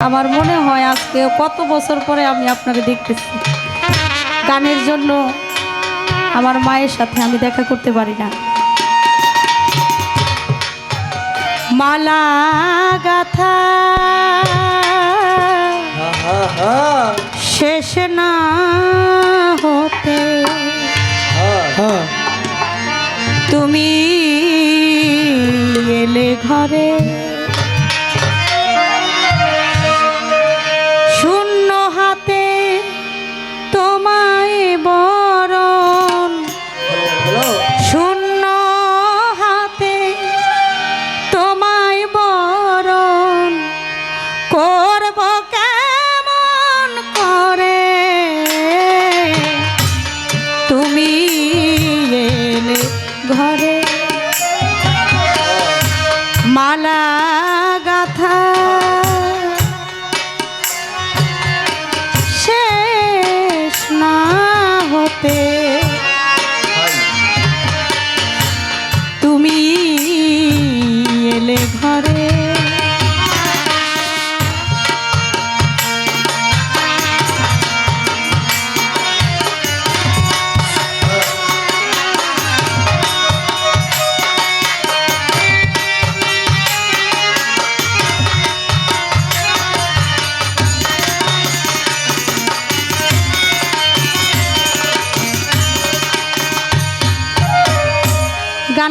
আমার মনে হয় আজকে কত বছর পরে আমি আপনাকে দেখতেছি। গানের জন্য আমার মায়ের সাথে আমি দেখা করতে পারি না। মালা গাথা শেষ না হতে তুমি এলে ঘরে ঘরে মালা গাথা। শেষ না হতে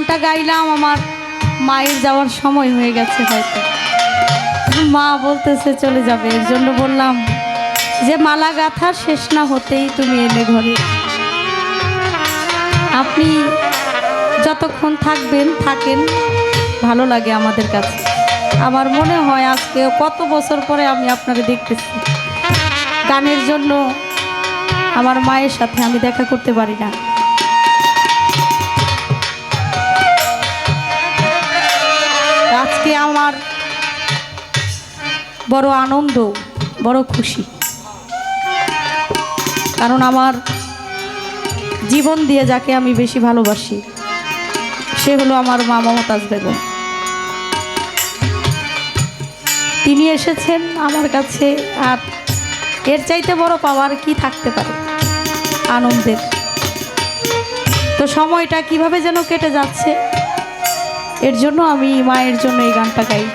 গানটা গাইলাম, আমার মায়ের যাওয়ার সময় হয়ে গেছে হয়তো। মা বলতেছে, চলে যাবে। এর জন্য বললাম, যে মালা গাথা শেষ না হতেই তুমি এলে ঘরে। আপনি যতক্ষণ থাকবেন, থাকেন, ভালো লাগে আমাদের কাছে। আমার মনে হয় আজকে কত বছর পরে আমি আপনাকে দেখতেছি। গানের জন্য আমার মায়ের সাথে আমি দেখা করতে পারি না। বড় আনন্দ, বড় খুশি। কারণ আমার জীবন দিয়ে যাকে আমি বেশি ভালোবাসি, সে হলো আমার মা মমতাজ বেগম। তিনি এসেছেন আমার কাছে, আর এর চাইতে বড় পাওয়ার কি থাকতে পারে? আনন্দের। তো সময়টা কীভাবে যেন কেটে যাচ্ছে, এর জন্য আমি মায়ের জন্য এই গানটা গাই।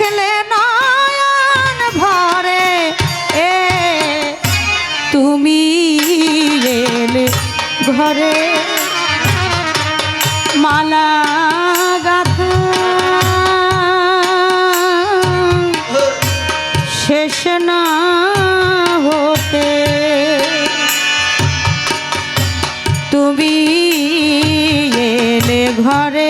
দেখলে নয়ন ভরে। এ তুমি এলে ঘরে। মালা শেষ না তুমি ঘরে।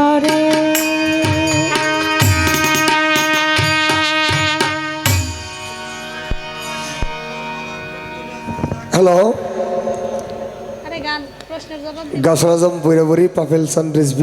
ঘরে। হ্যালো আরে গান প্রশ্নের জবাব গাছরাজম বৈরাবরী পাপেল সান রেসবি